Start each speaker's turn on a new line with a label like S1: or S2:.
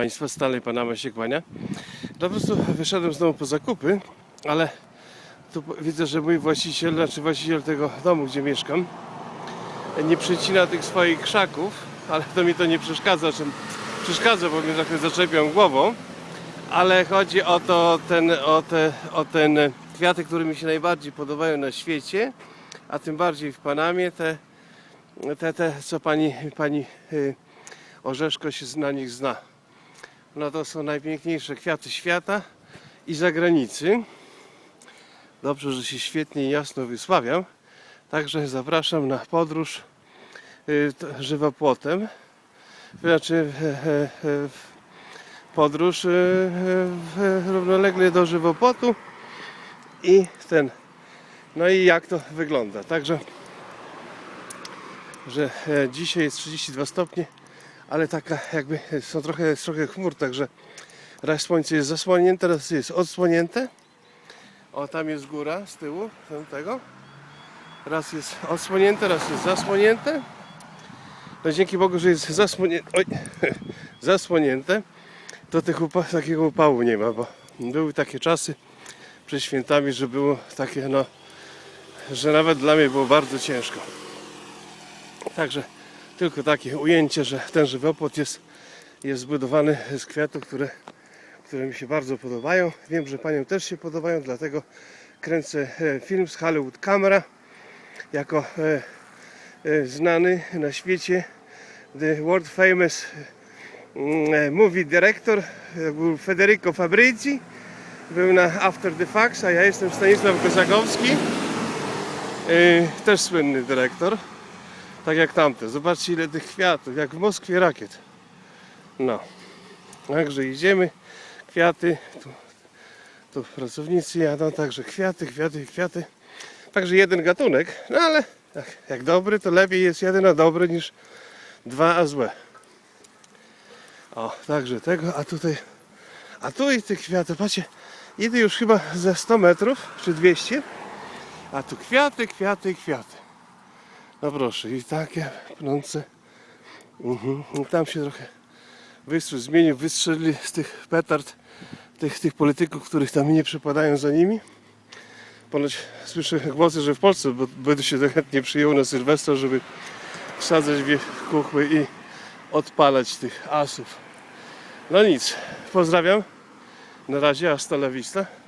S1: Państwa, Stanley Panama się kłania. No po prostu wyszedłem znowu po zakupy, ale tu widzę, że mój właściciel, znaczy właściciel tego domu, gdzie mieszkam, nie przycina tych swoich krzaków, ale to mi to nie przeszkadza, czym przeszkadza, bo mnie trochę zaczepią głową, ale chodzi o to, ten, o, te, o ten kwiaty, które mi się najbardziej podobają na świecie, a tym bardziej w Panamie, te, te, te co pani, pani y, Orzeszko się na nich zna. No to są najpiękniejsze kwiaty świata i zagranicy. Dobrze, że się świetnie i jasno wysławiam. Także zapraszam na podróż y, żywopłotem. Znaczy podróż w- równolegle do żywopłotu i ten. No i jak to wygląda. Także, że e, dzisiaj jest 32 stopnie, ale taka jakby są trochę, trochę chmur, także raz słońce jest zasłonięte, raz jest odsłonięte. O, tam jest góra z tyłu tego. Raz jest odsłonięte, raz jest zasłonięte. No dzięki Bogu, że jest zasłonięte, oj, zasłonięte, to tych upa- takiego upału nie ma, bo były takie czasy przed świętami, że było takie, no, że nawet dla mnie było bardzo ciężko. Także tylko takie ujęcie, że ten żywopłot jest, jest zbudowany z kwiatów, które, które mi się bardzo podobają. Wiem, że Paniom też się podobają, dlatego kręcę e, film z Hollywood Camera jako e, e, znany na świecie. The world famous mm, movie director był Federico Fabrizi. Był na After the Facts, a ja jestem Stanisław Kozakowski też słynny dyrektor tak jak tamte. Zobaczcie ile tych kwiatów, jak w Moskwie rakiet. No. Także idziemy. Kwiaty. Tu, tu pracownicy jadą, także kwiaty, kwiaty, kwiaty. Także jeden gatunek, no ale jak, dobry, to lepiej jest jeden a dobry niż dwa a złe. O, także tego, a tutaj, a tu i tych kwiatów, patrzcie, idę już chyba za 100 metrów, czy 200, a tu kwiaty, kwiaty, kwiaty. No proszę, i takie pnące. Mhm. I Tam się trochę wystrój zmienił, wystrzelili z tych petard, tych, tych polityków, których tam nie przypadają za nimi. Ponoć słyszę głosy, że w Polsce bo, będę się chętnie przyjął na Sylwestra, żeby wsadzać w kuchły i odpalać tych asów. No nic, pozdrawiam. Na razie, hasta la vista.